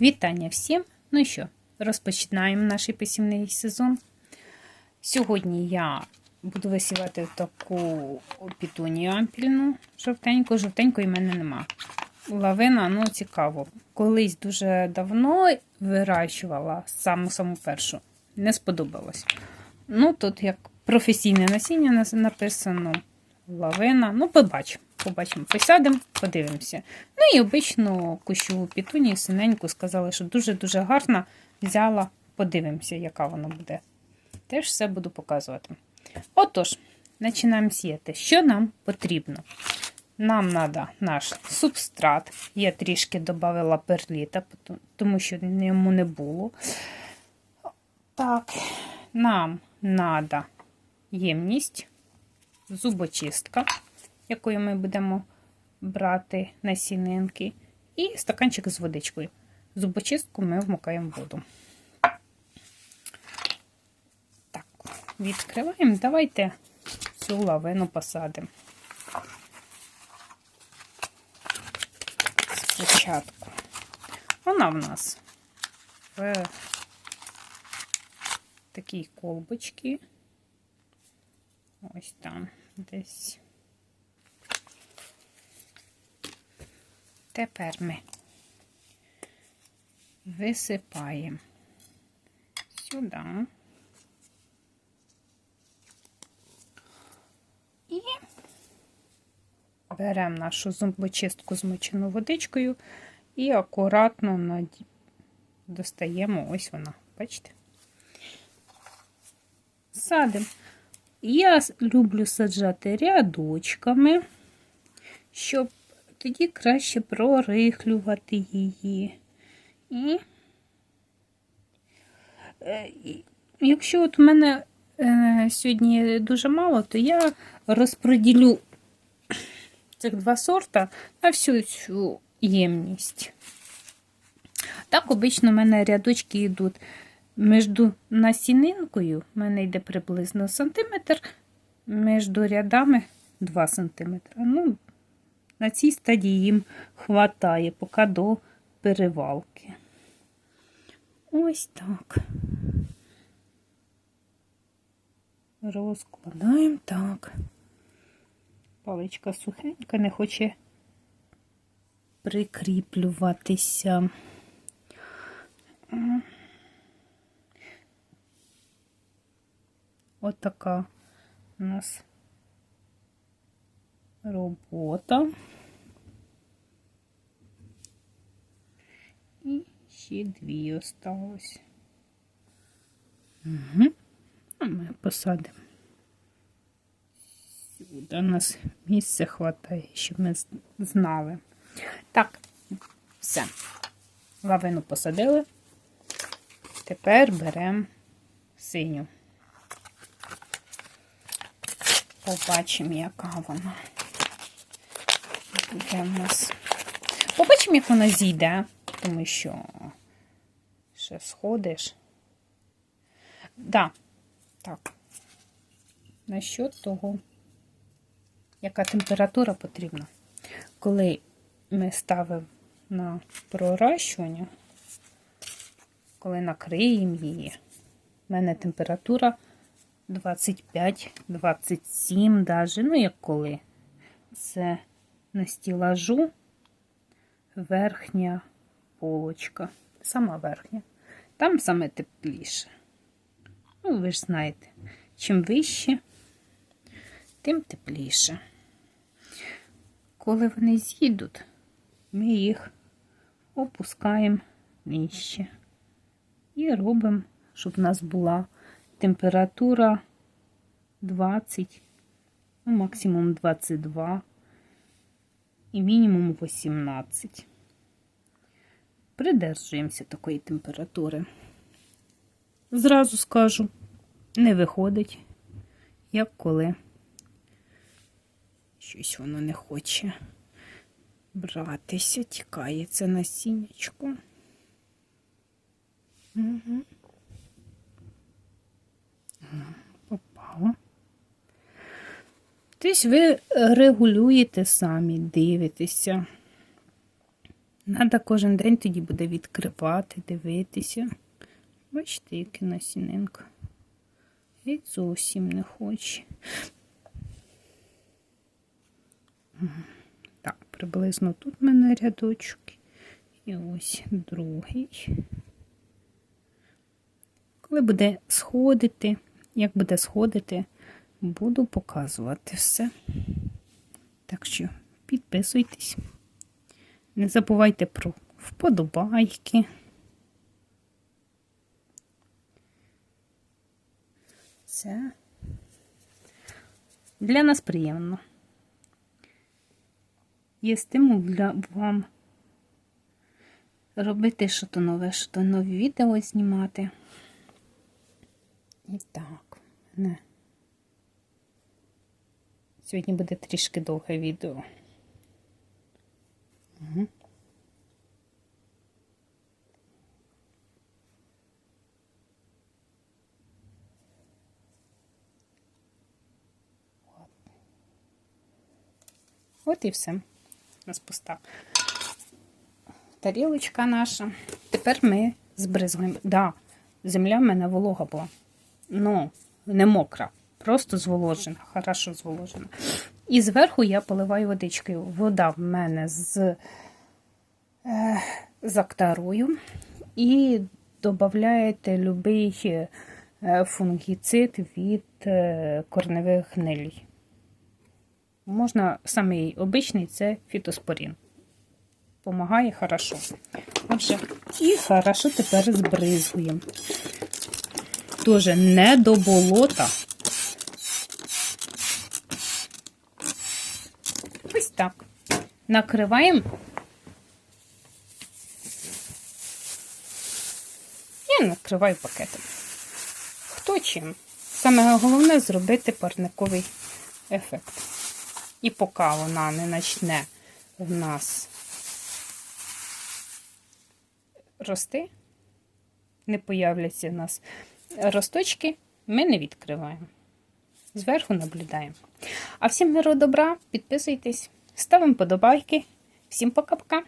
Вітання всім! Ну що, розпочинаємо наш посівний сезон. Сьогодні я буду висівати таку пітунію ампільну, жовтеньку, жовтенької в мене нема. Лавина, ну цікаво. Колись дуже давно вирощувала саму саму першу. Не сподобалось. Ну, тут як професійне насіння написано. Лавина. Ну, побачимо. Побачимо, посядемо, подивимося. Ну і обичну кущову пітунію синеньку сказали, що дуже-дуже гарна. Взяла, подивимося, яка вона буде. Теж все буду показувати. Отож, починаємо сіяти. Що нам потрібно? Нам треба наш субстрат. Я трішки додала перліта, тому що йому не було. Так, нам треба ємність, зубочистка якою ми будемо брати насінинки, і стаканчик з водичкою. Зубочистку ми вмикаємо воду. Так, відкриваємо. Давайте цю лавину посадимо. Спочатку. Вона в нас в такій колбочці. Ось там десь. Тепер ми висипаємо сюди і беремо нашу зубочистку змочену водичкою і акуратно достаємо ось вона, бачите? Садимо. Я люблю саджати рядочками, щоб тоді краще прорихлювати її. І, е, якщо от у мене е, сьогодні дуже мало, то я розподілю цих два сорта на всю цю ємність. Так, обично в мене рядочки йдуть між насінинкою, в мене йде приблизно сантиметр, між рядами 2 сантиметри. Ну, на цій стадії їм хватає поки до перевалки. Ось так. Розкладаємо так. Паличка сухенька, не хоче прикріплюватися. Отака у нас робота. І ще дві осталось. Угу. А ми посадимо. Сюди у нас місця хватає, щоб ми знали. Так, все. Лавину посадили. Тепер беремо синю. Побачимо, яка вона. Буде в нас. Побачимо, як вона зійде, тому що ще сходиш. Да, так. Насчет того, яка температура потрібна. Коли ми ставимо на проращування, коли накриємо її, в мене температура 25-27 даже, ну як коли. Це на стілажу верхня полочка, сама верхня. Там саме тепліше. Ну, ви ж знаєте, чим вище, тим тепліше. Коли вони з'їдуть, ми їх опускаємо нижче і робимо, щоб у нас була температура 20, ну, максимум 22 і мінімум 18. Придержуємося такої температури. Зразу скажу, не виходить, як коли щось воно не хоче братися, тікає це насіннячко. Угу. Попало. Тобто ви регулюєте самі, дивитеся, Надо кожен день тоді буде відкривати, дивитися. Бачите, яке насінинка. І зовсім не хоче. Так, приблизно тут в мене рядочок. І ось другий. Коли буде сходити, як буде сходити, буду показувати все. Так що підписуйтесь. Не забувайте про вподобайки. Це для нас приємно. Є стимул для вам робити щось нове, що то нові відео знімати. І так, не. Сьогодні буде трішки довге відео. Угу. От і все. У нас пуста тарілочка наша. Тепер ми збризгуємо. Да, земля в мене волога була. Ну, не мокра, просто зволожена, хорошо зволожена. І зверху я поливаю водичкою. Вода в мене з е, з актарою. І додаєте любий е, фунгіцид від е, корневих гнилій. Можна самий обичний це фітоспорін. Помагає хорошо. Отже, і хорошо тепер збризгуємо. Тоже не до болота. Ось так. Накриваємо. Я накриваю пакетом. Хто чим? Саме головне зробити парниковий ефект. І поки вона не почне в нас рости, не появляться в нас росточки, ми не відкриваємо. Зверху наблюдаємо. А всім миру добра, підписуйтесь, ставимо подобайки. Всім пока-пока!